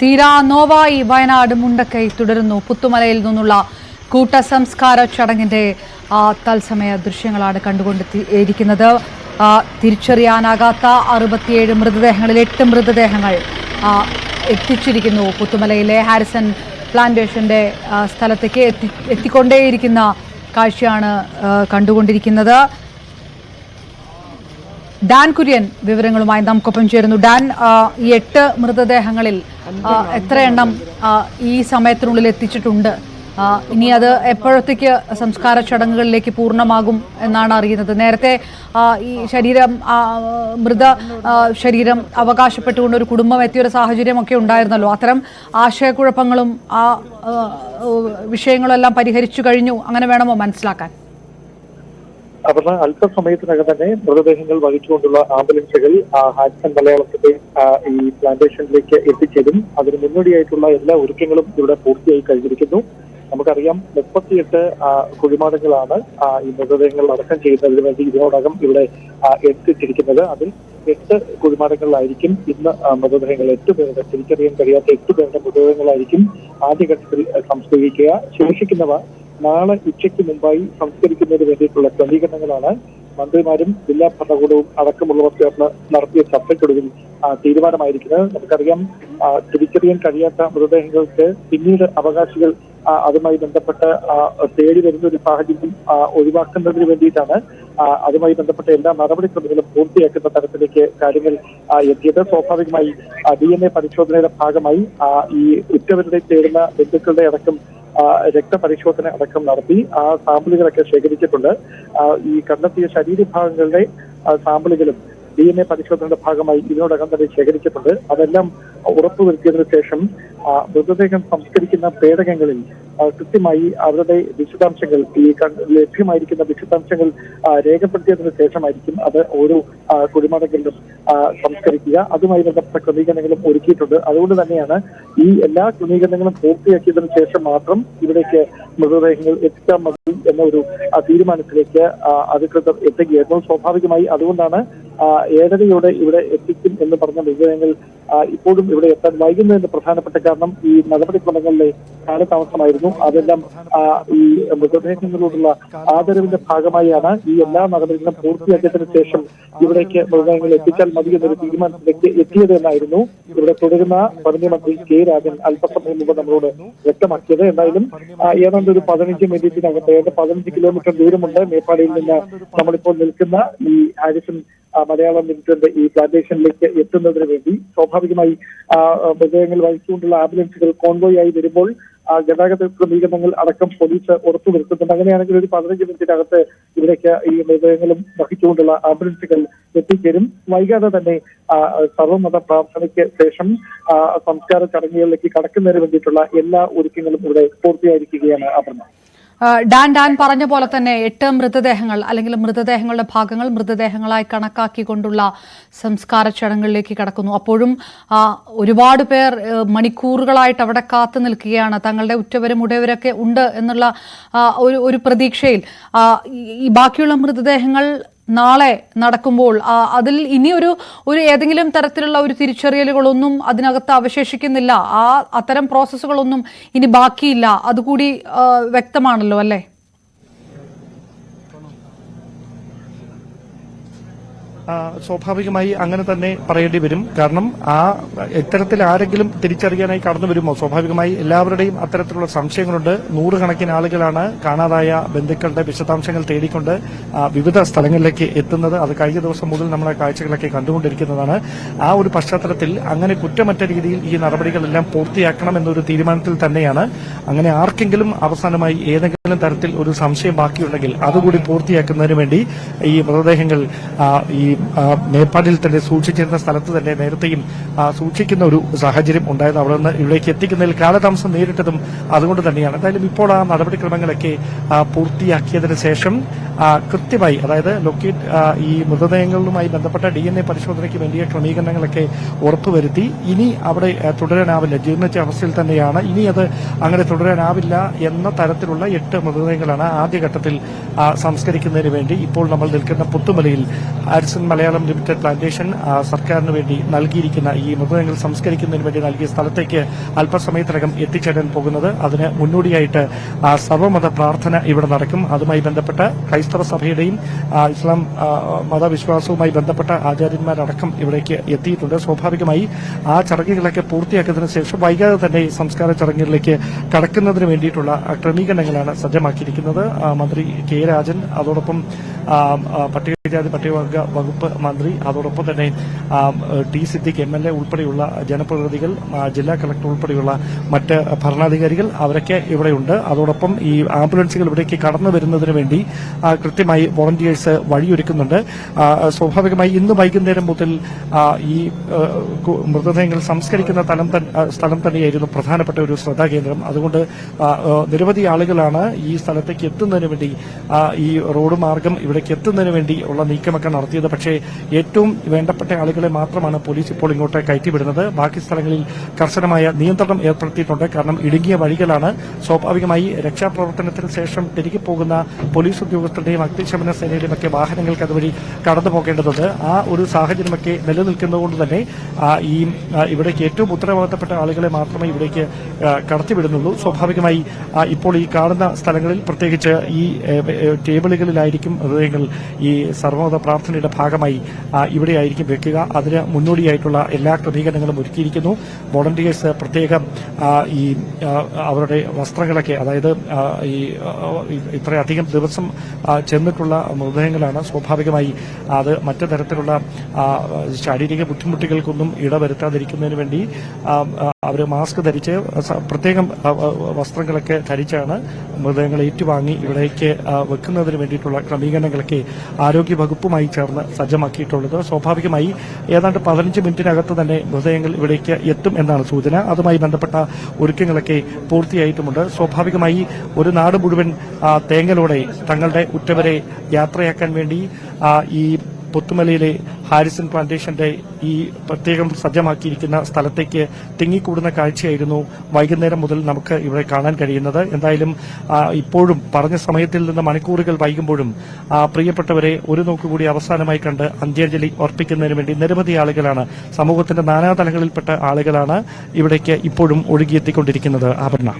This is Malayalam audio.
തീരാ നോവായി വയനാട് മുണ്ടക്കൈ തുടരുന്നു. പുത്തുമലയിൽ നിന്നുള്ള കൂട്ടസംസ്കാര ചടങ്ങിന്റെ ആ, തത്സമയ ദൃശ്യങ്ങളാണ് കണ്ടുകൊണ്ടിരിക്കുന്നത് ഇരിക്കുന്നത്. തിരിച്ചറിയാനാകാത്ത അറുപത്തിയേഴ് മൃതദേഹങ്ങളിൽ എട്ട് മൃതദേഹങ്ങൾ എത്തിച്ചിരിക്കുന്നു. പുത്തുമലയിലെ ഹാരിസൺ പ്ലാന്റേഷന്റെ സ്ഥലത്തേക്ക് എത്തി എത്തിക്കൊണ്ടേയിരിക്കുന്ന കാഴ്ചയാണ് കണ്ടുകൊണ്ടിരിക്കുന്നത്. ഡാൻ കുര്യൻ വിവരങ്ങളുമായി നമുക്കൊപ്പം ചേരുന്നു. ഡാൻ എട്ട് മൃതദേഹങ്ങളിൽ എത്ര എണ്ണം ഈ സമയത്തിനുള്ളിൽ എത്തിച്ചിട്ടുണ്ട്? ഇനി അത് എപ്പോഴത്തേക്ക് സംസ്കാര ചടങ്ങുകളിലേക്ക് പൂർണമാകും എന്നാണ് അറിയുന്നത്. നേരത്തെ ഈ ശരീരം മൃത ശരീരം അവകാശപ്പെട്ടുകൊണ്ട് ഒരു കുടുംബം എത്തിയ ഒരു സാഹചര്യമൊക്കെ ഉണ്ടായിരുന്നല്ലോ. അത്തരം ആശയക്കുഴപ്പങ്ങളും ആ വിഷയങ്ങളെല്ലാം പരിഹരിച്ചു കഴിഞ്ഞു. അങ്ങനെ വേണമോ മനസ്സിലാക്കാൻ? അവിടുന്ന് അല്പസമയത്തിനകം തന്നെ മൃതദേഹങ്ങൾ വഹിച്ചുകൊണ്ടുള്ള ആംബുലൻസുകൾ ഹാരിസൺ മലയാളത്തിന്റെ ഈ പ്ലാന്റേഷനിലേക്ക് എത്തിച്ചതും അതിന് മുന്നോടിയായിട്ടുള്ള എല്ലാ ഒരുക്കങ്ങളും ഇവിടെ പൂർത്തിയായി കഴിഞ്ഞിരിക്കുന്നു. നമുക്കറിയാം മുപ്പത്തിയെട്ട് കുഴിമാടങ്ങളാണ് ഈ മൃതദേഹങ്ങൾ അടക്കം ചെയ്യുന്നതിന് വേണ്ടി ഇതിനോടകം ഇവിടെ എത്തിച്ചിരിക്കുന്നത്. അതിൽ എട്ട് കുഴിമാടങ്ങളിലായിരിക്കും ഇന്ന് മൃതദേഹങ്ങൾ എട്ട് പേരുടെ തിരിച്ചറിയാൻ കഴിയാത്ത എട്ട് പേരുടെ മൃതദേഹങ്ങളായിരിക്കും ആദ്യഘട്ടത്തിൽ സംസ്കരിക്കുക. ശേഷിക്കുന്നവ നാളെ ഉച്ചയ്ക്ക് മുമ്പായി സംസ്കരിക്കുന്നതിന് വേണ്ടിയിട്ടുള്ള ക്രമീകരണങ്ങളാണ് മന്ത്രിമാരും ജില്ലാ ഭരണകൂടവും അടക്കമുള്ളവർ ചേർന്ന് നടത്തിയ ചർച്ചയ്ക്കൊടുവിൽ തീരുമാനമായിരിക്കുന്നത്. നമുക്കറിയാം തിരിച്ചറിയാൻ കഴിയാത്ത മൃതദേഹങ്ങൾക്ക് പിന്നീട് അവകാശികൾ അതുമായി ബന്ധപ്പെട്ട് തേടി വരുന്ന ഒരു സാഹചര്യം ഒഴിവാക്കുന്നതിന് വേണ്ടിയിട്ടാണ് അതുമായി ബന്ധപ്പെട്ട എല്ലാ നടപടിക്രമങ്ങളും പൂർത്തിയാക്കുന്ന തരത്തിലേക്ക് കാര്യങ്ങൾ എത്തിയത്. സ്വാഭാവികമായി ഡി എൻ എ പരിശോധനയുടെ ഭാഗമായി ഈ ഉറ്റവരുടെ തേടുന്ന ബന്ധുക്കളുടെ അടക്കം രക്തപരിശോധന അടക്കം നടത്തി ആ സാമ്പിളുകളൊക്കെ ശേഖരിച്ചിട്ടുണ്ട്. ഈ കണ്ടെത്തിയ ശരീരഭാഗങ്ങളുടെ സാമ്പിളുകളും ഡി എൻ എ പരിശോധനയുടെ ഭാഗമായി ഇതിനോടകം തന്നെ ശേഖരിച്ചിട്ടുണ്ട്. അതെല്ലാം ഉറപ്പുവരുത്തിയതിനു ശേഷം മൃതദേഹം സംസ്കരിക്കുന്ന പേടകങ്ങളിൽ കൃത്യമായി അവരുടെ വിശദാംശങ്ങൾ ഈ ലഭ്യമായിരിക്കുന്ന വിശദാംശങ്ങൾ രേഖപ്പെടുത്തിയതിനു ശേഷമായിരിക്കും അത് ഓരോ കുടുംബങ്ങളിലും സംസ്കരിക്കുക. അതുമായി ബന്ധപ്പെട്ട ക്രമീകരണങ്ങളും ഒരുക്കിയിട്ടുണ്ട്. അതുകൊണ്ട് തന്നെയാണ് ഈ എല്ലാ ക്രമീകരണങ്ങളും പൂർത്തിയാക്കിയതിനു ശേഷം മാത്രം ഇവിടേക്ക് മൃതദേഹങ്ങൾ എത്തിച്ചാൽ മതി എന്ന ഒരു തീരുമാനത്തിലേക്ക് അധികൃതർ എത്തുകയായിരുന്നു. സ്വാഭാവികമായി അതുകൊണ്ടാണ് ഏഴരയോടെ ഇവിടെ എത്തിക്കും എന്ന് പറഞ്ഞ മൃതദേഹങ്ങൾ ഇപ്പോഴും ഇവിടെ എത്താൻ വൈകുന്നതിന്റെ പ്രധാനപ്പെട്ട കാരണം ഈ നടപടിക്രമങ്ങളിലെ കാലതാമസമായിരുന്നു. അതെല്ലാം ഈ മൃതദേഹങ്ങളോടുള്ള ആദരവിന്റെ ഭാഗമായാണ് ഈ എല്ലാ നടപടികളും പൂർത്തിയാക്കിയതിനു ശേഷം ഇവിടേക്ക് മൃതദേഹങ്ങൾ എത്തിച്ചാൽ മതി എന്നൊരു തീരുമാനത്തിലേക്ക് എത്തിയത് എന്നായിരുന്നു. ഇവിടെ തുടരുന്ന മന്ത്രി കെ രാജൻ അല്പസമയം മുമ്പ് നമ്മളോട് വ്യക്തമാക്കിയത്. എന്തായാലും ഏതാണ്ട് ഒരു പതിനഞ്ച് മിനിറ്റിനകത്ത് ഏതാണ്ട് പതിനഞ്ച് കിലോമീറ്റർ ദൂരമുണ്ട്. മേപ്പാടിയിൽ നിന്ന് നമ്മളിപ്പോൾ നിൽക്കുന്ന ഈ ഹാരിസൺ മലയാളം ലിമിറ്റഡ് ഈ പ്ലാന്റേഷനിലേക്ക് എത്തുന്നതിന് വേണ്ടി സ്വാഭാവികമായി മൃതദേഹങ്ങൾ വഹിച്ചുകൊണ്ടുള്ള ആംബുലൻസുകൾ കോൺവോയ് ആയി വരുമ്പോൾ ഗതാഗത ക്രമീകരണങ്ങൾ അടക്കം പോലീസ് ഉറപ്പു വരുത്തുന്നുണ്ട്. അങ്ങനെയാണെങ്കിൽ ഒരു പതിനഞ്ച് മിനിറ്റിനകത്ത് ഇവിടേക്ക് ഈ മൃതദേഹങ്ങളും വഹിച്ചുകൊണ്ടുള്ള ആംബുലൻസുകൾ എത്തിച്ചേരും. വൈകാതെ തന്നെ സർവമത പ്രാർത്ഥനയ്ക്ക് ശേഷം സംസ്കാര ചടങ്ങുകളിലേക്ക് കടക്കുന്നതിന് വേണ്ടിയിട്ടുള്ള എല്ലാ ഒരുക്കങ്ങളും ഇവിടെ പൂർത്തിയായിരിക്കുകയാണ് അപർണ. ഡാൻ ഡാൻ പറഞ്ഞ പോലെ തന്നെ എട്ട് മൃതദേഹങ്ങൾ അല്ലെങ്കിൽ മൃതദേഹങ്ങളുടെ ഭാഗങ്ങൾ മൃതദേഹങ്ങളായി കണക്കാക്കിക്കൊണ്ടുള്ള സംസ്കാര ചടങ്ങുകളിലേക്ക് കടക്കുന്നു. അപ്പോഴും ഒരുപാട് പേർ മണിക്കൂറുകളായിട്ട് അവിടെ കാത്തു നിൽക്കുകയാണ്. തങ്ങളുടെ ഉറ്റവരും ഉടയവരൊക്കെ ഉണ്ട് എന്നുള്ള ഒരു ഒരു പ്രതീക്ഷയിൽ. ഈ- ബാക്കിയുള്ള മൃതദേഹങ്ങൾ നാളെ നടക്കുമ്പോൾ അതിൽ ഇനി ഒരു ഒരു ഏതെങ്കിലും തരത്തിലുള്ള ഒരു തിരിച്ചറിയലുകളൊന്നും അതിനകത്ത് അവശേഷിക്കുന്നില്ല. ആ അത്തരം പ്രോസസ്സുകളൊന്നും ഇനി ബാക്കിയില്ല. അതുകൂടി വ്യക്തമാണല്ലോ അല്ലേ? സ്വാഭാവികമായി അങ്ങനെ തന്നെ പറയേണ്ടി വരും. കാരണം ആ ഇത്തരത്തിൽ ആരെങ്കിലും തിരിച്ചറിയാനായി കടന്നു വരുമോ? സ്വാഭാവികമായി എല്ലാവരുടെയും അത്തരത്തിലുള്ള സംശയങ്ങളുണ്ട്. നൂറുകണക്കിന് ആളുകളാണ് കാണാതായ ബന്ധുക്കളുടെ വിശദാംശങ്ങൾ തേടിക്കൊണ്ട് വിവിധ സ്ഥലങ്ങളിലേക്ക് എത്തുന്നത്. അത് കഴിഞ്ഞ ദിവസം മുതൽ നമ്മളെ കാഴ്ചകളൊക്കെ കണ്ടുകൊണ്ടിരിക്കുന്നതാണ്. ആ ഒരു പശ്ചാത്തലത്തിൽ അങ്ങനെ കുറ്റമറ്റ രീതിയിൽ ഈ നടപടികളെല്ലാം പൂർത്തിയാക്കണം എന്നൊരു തീരുമാനത്തിൽ തന്നെയാണ്. അങ്ങനെ ആർക്കെങ്കിലും അവസാനമായി ഏതെങ്കിലും തരത്തിൽ ഒരു സംശയം ബാക്കിയുണ്ടെങ്കിൽ അതുകൂടി പൂർത്തിയാക്കുന്നതിന് വേണ്ടി ഈ മൃതദേഹങ്ങൾ ഈ നേപ്പാളിൽ തന്നെ സൂക്ഷിച്ചിരുന്ന സ്ഥലത്ത് തന്നെ നേരത്തെയും സൂക്ഷിക്കുന്ന ഒരു സാഹചര്യം ഉണ്ടായത് അവിടെ നിന്ന് ഇവിടേക്ക് എത്തിക്കുന്നതിൽ കാലതാമസം നേരിട്ടതും അതുകൊണ്ട് തന്നെയാണ്. എന്തായാലും ഇപ്പോൾ ആ നടപടിക്രമങ്ങളൊക്കെ പൂർത്തിയാക്കിയതിനു ശേഷം കൃത്യമായി അതായത് ലൊക്കേറ്റ് ഈ മൃതദേഹങ്ങളുമായി ബന്ധപ്പെട്ട ഡി എൻ എ പരിശോധനയ്ക്ക് വേണ്ടിയ ക്രമീകരണങ്ങളൊക്കെ ഉറപ്പുവരുത്തി. ഇനി അവിടെ തുടരാനാവില്ല. ജീർണിച്ച അവസ്ഥയിൽ തന്നെയാണ്. ഇനി അത് അങ്ങനെ തുടരാനാവില്ല എന്ന തരത്തിലുള്ള എട്ട് മൃതദേഹങ്ങളാണ് ആദ്യഘട്ടത്തിൽ സംസ്കരിക്കുന്നതിന് വേണ്ടി ഇപ്പോൾ നമ്മൾ നിൽക്കുന്ന പുത്തുമലയിൽ ഹാരിസൺ മലയാളം ലിമിറ്റഡ് പ്ലാന്റേഷൻ സർക്കാരിന് വേണ്ടി നൽകിയിരിക്കുന്ന ഈ മൃതദേഹങ്ങൾ സംസ്കരിക്കുന്നതിന് വേണ്ടി നൽകിയ സ്ഥലത്തേക്ക് അല്പസമയത്തിനകം എത്തിച്ചേരാൻ പോകുന്നത്. അതിന് മുന്നോടിയായിട്ട് ആ, സർവമത പ്രാർത്ഥന ഇവിടെ നടക്കും. അതുമായി ബന്ധപ്പെട്ട് ക്രൈസ്തവ സഭയുടെയും ഇസ്ലാം മതവിശ്വാസവുമായി ബന്ധപ്പെട്ട ആചാര്യന്മാരടക്കം ഇവിടേക്ക് എത്തിയിട്ടുണ്ട്. സ്വാഭാവികമായി ആ ചടങ്ങുകളൊക്കെ പൂർത്തിയാക്കിയതിനു ശേഷം വൈകാതെ തന്നെ സംസ്കാര ചടങ്ങുകളിലേക്ക് കടക്കുന്നതിന് വേണ്ടിയിട്ടുള്ള ക്രമീകരണങ്ങളാണ് സജ്ജമാക്കിയിരിക്കുന്നത്. മന്ത്രി കെ രാജൻ അതോടൊപ്പം പട്ടികജാതി പട്ടികവർഗ വകുപ്പ് മന്ത്രി അതോടൊപ്പം തന്നെ T Siddique M L A ഉൾപ്പെടെയുള്ള ജനപ്രതിനിധികൾ ജില്ലാ കളക്ടർ ഉൾപ്പെടെയുള്ള മറ്റ് ഭരണാധികാരികൾ അവരൊക്കെ ഇവിടെയുണ്ട്. അതോടൊപ്പം ഈ ആംബുലൻസുകൾ ഇവിടേക്ക് കടന്നു വരുന്നതിന് വേണ്ടി കൃത്യമായി വോളണ്ടിയേഴ്സ് വഴിയൊരുക്കുന്നുണ്ട്. സ്വാഭാവികമായി ഇന്ന് വൈകുന്നേരം മുതൽ ഈ മൃതദേഹങ്ങൾ സംസ്കരിക്കുന്ന സ്ഥലം തന്നെയായിരുന്നു പ്രധാനപ്പെട്ട ഒരു ശ്രദ്ധാകേന്ദ്രം. അതുകൊണ്ട് നിരവധി ആളുകളാണ് ഈ സ്ഥലത്തേക്ക് എത്തുന്നതിന് വേണ്ടി ഈ റോഡ് മാർഗം ഇവിടേക്ക് എത്തുന്നതിന് വേണ്ടി ഉള്ള നീക്കമൊക്കെ നടത്തിയത്. പക്ഷേ ഏറ്റവും വേണ്ടപ്പെട്ട ആളുകളെ മാത്രമാണ് പോലീസ് ഇപ്പോൾ ഇങ്ങോട്ട് കയറ്റിവിടുന്നത്. ബാക്കി സ്ഥലങ്ങളിൽ കർശനമായ നിയന്ത്രണം ഏർപ്പെടുത്തിയിട്ടുണ്ട്. കാരണം ഇടുങ്ങിയ വഴികളാണ്. സ്വാഭാവികമായി രക്ഷാപ്രവർത്തനത്തിന് ശേഷം തിരികെ പോകുന്ന പോലീസ് ഉദ്യോഗസ്ഥരുടെയും അഗ്നിശമന സേനയുടെയും ഒക്കെ വാഹനങ്ങൾക്ക് അതുവഴി കടന്നു പോകേണ്ടതുണ്ട്. ആ ഒരു സാഹചര്യമൊക്കെ നിലനിൽക്കുന്നതുകൊണ്ട് തന്നെ ഈ ഇവിടേക്ക് ഏറ്റവും ഉത്തരവാദിത്തപ്പെട്ട ആളുകളെ മാത്രമേ ഇവിടേക്ക് കടത്തിവിടുന്നുള്ളൂ. സ്വാഭാവികമായി ഇപ്പോൾ ഈ കാണുന്ന സ്ഥലങ്ങളിൽ പ്രത്യേകിച്ച് ഈ ടേബിളുകളിലായിരിക്കും ഹൃദയങ്ങൾ ഈ സർവോദ പ്രാർത്ഥനയുടെ ഭാഗമായി ഇവിടെയായിരിക്കും വെക്കുക. അതിന് മുന്നോടിയായിട്ടുള്ള എല്ലാ ക്രമീകരണങ്ങളും ഒരുക്കിയിരിക്കുന്നു. വോളണ്ടിയേഴ്സ് പ്രത്യേകം ഈ അവരുടെ വസ്ത്രങ്ങളൊക്കെ അതായത് ഈ ഇത്രയധികം ദിവസം ചെന്നിട്ടുള്ള മൃതദേഹങ്ങളാണ് സ്വാഭാവികമായി അത് മറ്റു തരത്തിലുള്ള ശാരീരിക ബുദ്ധിമുട്ടുകൾക്കൊന്നും ഇടവരുത്താതിരിക്കുന്നതിന് വേണ്ടി അവർ മാസ്ക് ധരിച്ച് പ്രത്യേകം വസ്ത്രങ്ങളൊക്കെ ധരിച്ചാണ് മൃതദേഹങ്ങൾ ഏറ്റുവാങ്ങി ഇവിടേക്ക് വെക്കുന്നതിന് വേണ്ടിയിട്ടുള്ള ക്രമീകരണങ്ങളൊക്കെ ആരോഗ്യ വകുപ്പുമായി ചേർന്ന് സജ്ജമാക്കിയിട്ടുള്ളത്. സ്വാഭാവികമായി ഏതാണ്ട് പതിനഞ്ച് മിനിറ്റിനകത്ത് തന്നെ മൃതദേഹങ്ങൾ ഇവിടേക്ക് എത്തും എന്നാണ് സൂചന. അതുമായി ബന്ധപ്പെട്ട ഒരുക്കങ്ങളൊക്കെ പൂർത്തിയായിട്ടുമുണ്ട്. സ്വാഭാവികമായി ഒരു നാട് മുഴുവൻ തേങ്ങലോടെ തങ്ങളുടെ ഉറ്റവരെ യാത്രയാക്കാൻ വേണ്ടി ഈ പുത്തുമലയിലെ ഹാരിസൺ പ്ലാന്റേഷന്റെ ഈ പ്രത്യേകം സജ്ജമാക്കിയിരിക്കുന്ന സ്ഥലത്തേക്ക് തിങ്ങിക്കൂടുന്ന കാഴ്ചയായിരുന്നു വൈകുന്നേരം മുതൽ നമുക്ക് ഇവിടെ കാണാൻ കഴിയുന്നത്. എന്തായാലും ഇപ്പോഴും പറഞ്ഞ സമയത്തിൽ നിന്ന് മണിക്കൂറുകൾ വൈകുമ്പോഴും പ്രിയപ്പെട്ടവരെ ഒരു നോക്കുകൂടി അവസാനമായി കണ്ട് അന്ത്യാഞ്ജലി അർപ്പിക്കുന്നതിന് വേണ്ടി നിരവധി ആളുകളാണ് സമൂഹത്തിന്റെ നാനാതലങ്ങളിൽപ്പെട്ട ആളുകളാണ് ഇവിടേക്ക് ഇപ്പോഴും ഒഴുകിയെത്തിക്കൊണ്ടിരിക്കുന്നത്. ആഭരണ.